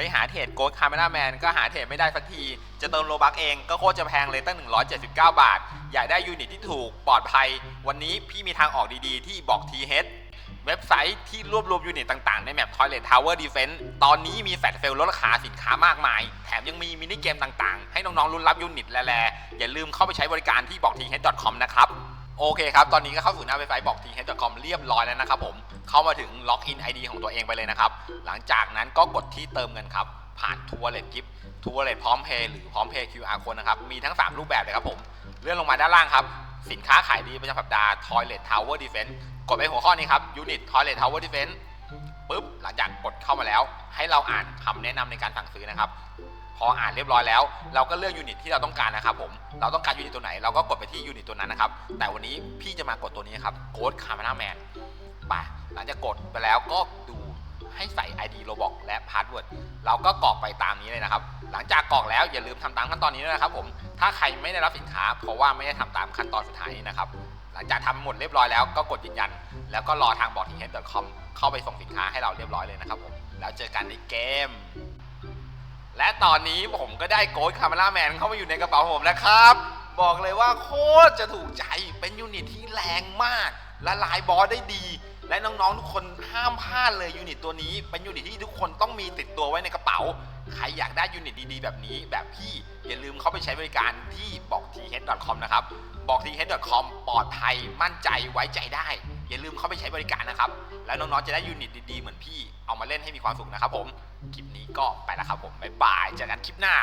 ไปหาเทรดโกดคาร์เมล่าแมนก็หาเทรดไม่ได้สักที จะเติมโลบักเองก็โคตรจะแพงเลยตั้ง 179 บาท อยากได้ยูนิตที่ถูกปลอดภัย วันนี้พี่มีทางออกดีๆ ที่บอกทีเฮดเว็บไซต์ที่รวบรวมยูนิตต่างๆ ในแมป Toilet Tower Defense ตอนนี้มีแฟลชเซลลดราคาสินค้ามากมาย แถมยังมีมินิเกมต่างๆ ให้น้องๆลุ้นรับยูนิตแลๆอย่าลืมเข้าไปใช้บริการที่บอกทีเฮด .com นะครับ โอเคครับ ตอนนี้ก็เข้าสู่หน้าเว็บไซต์บอก t h c o m เรียบร้อยแล้วนะครับผม เข้ามาถึงล็อกอิน ID ของตัวเองไปเลยนะครับ หลังจากนั้นก็กดที่เติมเงินครับ ผ่านทัวร์เลทกิฟทัวร์เลทพร้อมเพย์หรือพร้อมเพย์ QR code นะครับ มีทั้ง 3 รูปแบบเลยครับผม เลื่อนลงมาด้านล่างครับ สินค้าขายดีประจำสัปดาห์ Toilet Tower Defense กดไปหัวข้อนี้ครับ Unit Toilet Tower Defense ปุ๊บ หลังจากกดเข้ามาแล้ว ให้เราอ่านคำแนะนำในการสั่งซื้อนะครับ พออ่านเรียบร้อยแล้ว เราก็เลือกยูนิตที่เราต้องการนะครับผมเราต้องการยูนิตตัวไหนเราก็กดไปที่ยูนิตตัวนั้นนะครับแต่วันนี้พี่จะมากดตัวนี้ครับโค้ดคาร์มานาแมนไปหลังจากกดไปแล้วก็ดูให้ใส่ ID โ o บอกและพาสเวิร์ดเราก็กรอกไปตามนี้เลยนะครับ หลังจากกรอกแล้วอย่าลืมทำตามขั้นตอนนี้ด้วยนะครับผม ถ้าใครไม่ได้รับสินค้า เพราะว่าไม่ได้ทำตามขั้นตอนสุดท้ายนี้นะครับ หลังจากทำหมดเรียบร้อยแล้วก็กดยืนยัน แล้วก็รอทางบอกทีเฮด .com เข้าไปส่งสินค้าให้เราเรียบร้อยเลยนะครับผม แล้วเจอกันในเกม และตอนนี้ผมก็ได้โกดคาร์ a ล่าแมนเข้ามาอยู่ในกระเป๋าผมนะครับ บอกเลยว่าโคตรจะถูกใจเป็นยูนิตที่แรงมาก ละลายบอสได้ดี และน้องๆทุกคนห้ามพลาดเลยยูนิตตัวนี้ เป็นยูนิตที่ทุกคนต้องมีติดตัวไว้ในกระเป๋า ใครอยากได้ยูนิตดีๆ แบบนี้ แบบพี่อย่าลืมเข้าไปใช้บริการที่บอก t h c o m นะครับบอก t h c o m ปลอดภัยมั่นใจไว้ใจได้ อย่าลืมเข้าไปใช้บริการนะครับ แล้วน้องๆจะได้ยูนิตดีๆเหมือนพี่เอามาเล่นให้มีความสุขนะครับผม คลิปนี้ก็ไปแล้วครับผมบ๊ายบายเจอกันคลิปหน้า